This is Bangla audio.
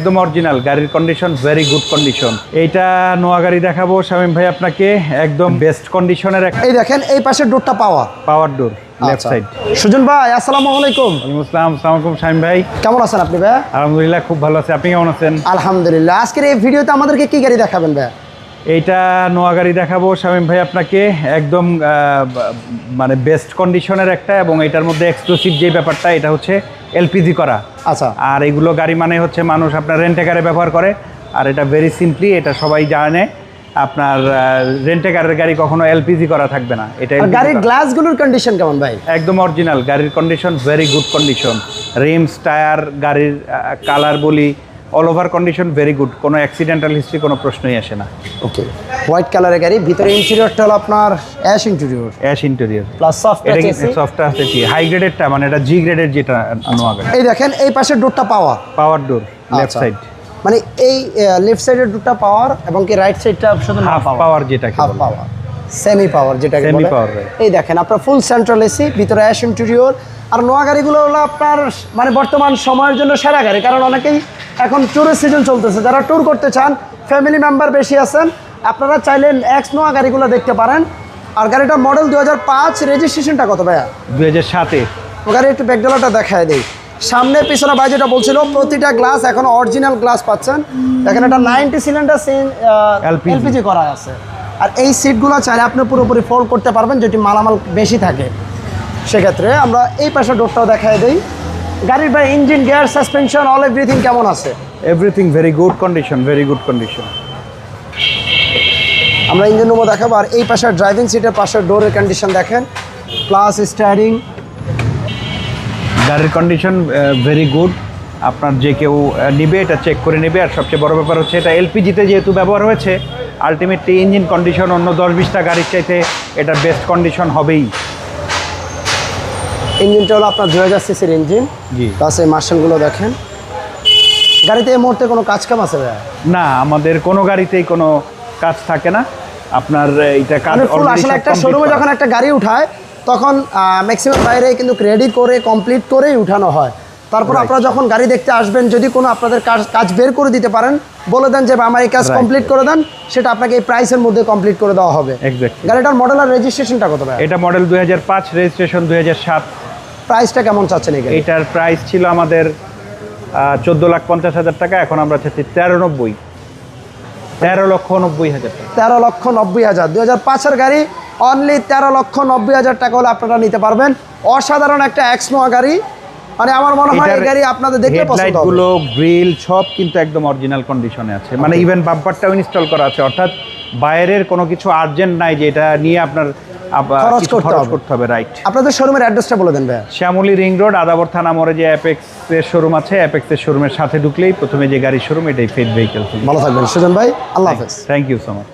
একদম অরিজিনাল গাড়ির কন্ডিশন ভেরি গুড কন্ডিশন এইটা নোয়া গাড়ি দেখাবো শামীম ভাই আপনাকে একদম বেস্ট কন্ডিশনের একটা। এই দেখেন এই পাশের ডোরটা পাওয়া। পাওয়ার ডোর লেফট আচ্ছা। সাইড সুজন ভাই আসসালামু আলাইকুম। ওয়ালাইকুম আসসালাম আসসালামু আলাইকুম ভাই। কেমন আছেন আপনি ভাই আলহামদুলিল্লাহ খুব ভালো আছে। আপনি কেমন আছেন? আলহামদুলিল্লাহ। আজকের এই ভিডিওতে আমাদেরকে কি গাড়ি দেখাবেন ভাই এইটা নোয়া গাড়ি দেখাবো শামীম ভাই আপনাকে একদম মানে বেস্ট কন্ডিশনের একটা এবং এটার মধ্যে এক্সক্লুসিভ যে ব্যাপারটা এটা হচ্ছে এলপিজি করা। আচ্ছা। আর এগুলো গাড়ি মানে হচ্ছে মানুষ আপনার রেন্টে গাড়ি ব্যবহার করে। আর এটা ভেরি সিম্পলি এটা সবাই জানে। আপনার রেন্টে কারের গাড়ি কখনো এলপিজি করা থাকবে না। এটা গাড়ির গ্লাসগুলোর কন্ডিশন কেমন ভাই? একদম অরিজিনাল গাড়ির condition very good condition rims tyre গাড়ির কালার বলি all over condition very good কোনো অ্যাক্সিডেন্টাল হিস্ট্রি কোনো প্রশ্নই আসে না। ওকে হোয়াইট কালারের গাড়ি ভিতরে ইন্টেরিয়রটা হলো আপনার ash interior ash interior plus soft এটা কি সফটটা আছে কি? হাই গ্রেডেরটা মানে এটা জি গ্রেডের যেটা নোয়া গাড়ি এই দেখেন এই পাশের ডোরটা পাওয়া। Power door left. সাইড মানে এই লেফট সাইডের ডোরটা পাওয়ার এবং কি রাইট সাইডটা শুধু হাফ পাওয়ার যেটা হাফ পাওয়ার সেমি পাওয়ার যেটাকে বলে। Power, এই দেখেন আপনার ফুল সেন্ট্রাল এসি ভিতরে অ্যাশ ইন্টেরিয়র আর নোয়া গাড়িগুলো হলো আপনার মানে বর্তমান সময়ের জন্য সেরা গাড়ি কারণ অনেকেই এখন ট্যুরের সিজন চলতেছে। যারা ট্যুর করতে চান ফ্যামিলি মেম্বার বেশি আছেন আপনারা চাইলে এক্স নোয়া গাড়িগুলো দেখতে পারেন। আর গাড়িটার মডেল দু হাজার পাঁচ রেজিস্ট্রেশনটা কত ভাইয়া? দুই হাজার সাতে। ও গাড়ি একটু ব্যাকডালাটা দেখায় দেই। সামনে পিছনে ভাই যেটা বলছিল প্রতিটা গ্লাস এখন অরিজিনাল গ্লাস পাচ্ছেন। এখানে একটা নাইনটি সিলিন্ডার এলপিজি করা আছে। আর এই সিটগুলো চাইলে আপনি পুরোপুরি ফোল্ড করতে পারবেন যেটি মালামাল বেশি থাকে। সেক্ষেত্রে আমরা এই পাশে ডোরটাও দেখায় দিই। গাড়ির ভাই engine gear suspension all everything কেমন আছে? Everything very good condition very good condition আমরা ইঞ্জিন রুমও দেখাবো। আর এই পাশের ড্রাইভিং সিটের পাশের ডোরের কন্ডিশন দেখেন। প্লাস স্টারিং গাড়ির কন্ডিশন ভেরি গুড আপনার যে কেউ নিবে এটা চেক করে নেবে। আর সবচেয়ে বড় ব্যাপার হচ্ছে এটা এলপিজিতে যেহেতু ব্যবহার হয়েছে আলটিমেটলি ইঞ্জিন কন্ডিশন অন্য দশ বিশটা গাড়ির চাইতে এটা বেস্ট কন্ডিশন হবেই। ইঞ্জিনটা হলো আপনার দু হাজার সিসির ইঞ্জিন জি। প্লাস এই মার্শালগুলো দেখেন। গাড়িতে এই মুহূর্তে কোনো কাজ কাম আছে না আমাদের কোনো গাড়িতেই কোনো কাজ থাকে না। আপনার এটা কাজ মানে আসলে একটা শোরুমে যখন একটা গাড়ি উঠায় তখন ম্যাক্সিমাম বাইরে কিন্তু রেডি করে কমপ্লিট করেই উঠানো হয়। তারপর আপনারা যখন গাড়ি দেখতে আসবেন যদি কোনো আপনাদের কাজ কাজ বের করে দিতে পারেন বলে দেন যে আমার এই কাজ কমপ্লিট করে দেন। সেটা আপনাকে এই প্রাইসের মধ্যে কমপ্লিট করে দেওয়া হবে. গাড়িটার মডেল আর রেজিস্ট্রেশনটা কত ভাই? এটা মডেল দুই হাজার পাঁচ রেজিস্ট্রেশন দুই হাজার সাত। প্রাইসটা কেমন চাচ্ছেন এইটার প্রাইস ছিল আমাদের চোদ্দ লাখ পঞ্চাশ হাজার টাকা এখন আমরা চাচ্ছি তেরো নব্বই। তেরো লক্ষ নব্বই হাজার তেরো লক্ষ নব্বই হাজার। দুই হাজার পাঁচের গাড়ি অনলি তেরো লক্ষ নব্বই হাজার টাকা হলে আপনারা নিতে পারবেন। অসাধারণ একটা এক্সনোয়া গাড়ি। মানে আমার মনে হয় এই গাড়ি আপনাদের দেখলে পছন্দ হবে। গুলো গ্রিল সব কিন্তু একদম অরিজিনাল কন্ডিশনে আছে। মানে ইভেন বাম্পারটাও ইনস্টল করা আছে। অর্থাৎ বাইরের কোনো কিছু আর্জেন্ট নাই যে এটা নিয়ে আপনার খরচ করতে হবে। করতে হবে রাইট আপনাদের শোরুমের অ্যাড্রেসটা বলে দেন ভাইয়া। শ্যামলী রিং রোড আদাবর থানা মোড়ে যে অ্যাপেক্সের শোরুম আছে অ্যাপেক্সের শোরুমের সাথে ঢুকলেই প্রথমে যে গাড়ির শোরুম এটাই ফেড ভেহিকেল ভালো থাকবেন। সুজন ভাই আল্লাহ হাফেজ। Thank you so much